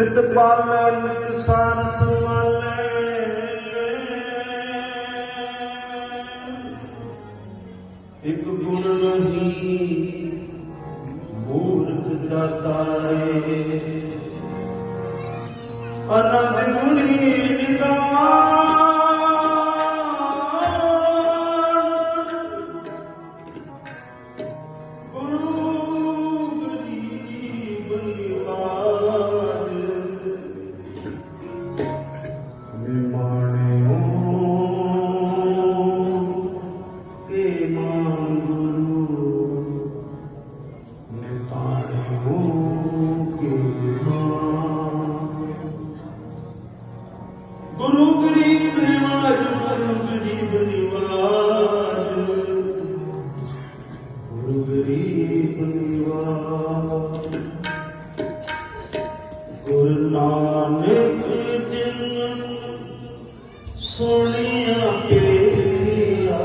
ਪਿਤ ਪਾਲੈ ਨਿਤ ਸਾਰ ਸਮਾਲੈ ਗੁਣ ਨਹੀਂ ਮੂਰਖ ਦਾਤਾਰੇ ਅਨੰਦ ਗੁਣੀ ਨਿਦਾਨ ਗੁਗਰੀ ਨਾਨਕ ਜਿਨ ਸੋਹਣਿਆ ਪੇਖਿਆ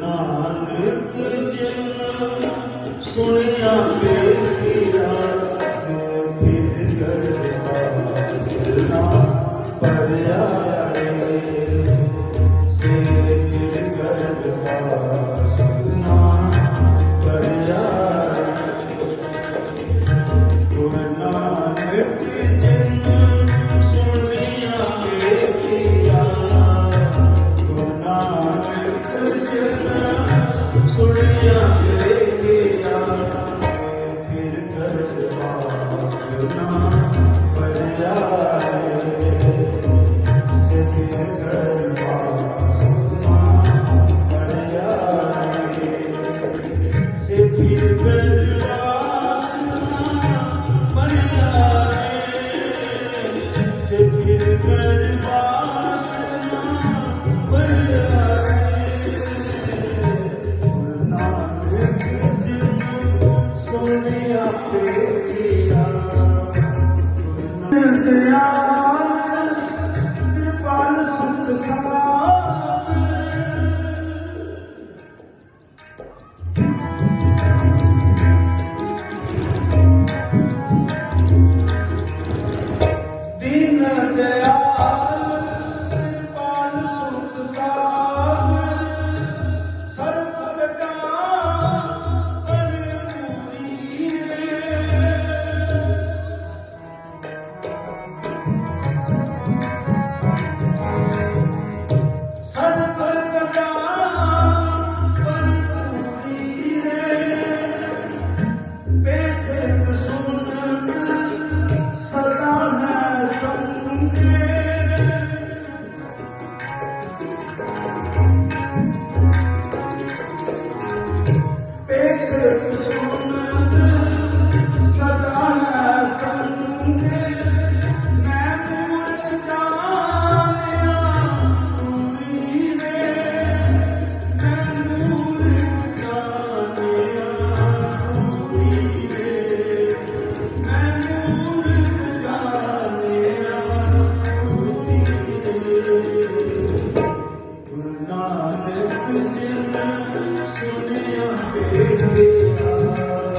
ਨਾਨਕ ਜਿਨ ਸੋਹਣਿਆ ਆਪਣੇ ਆਪੇ Thank you.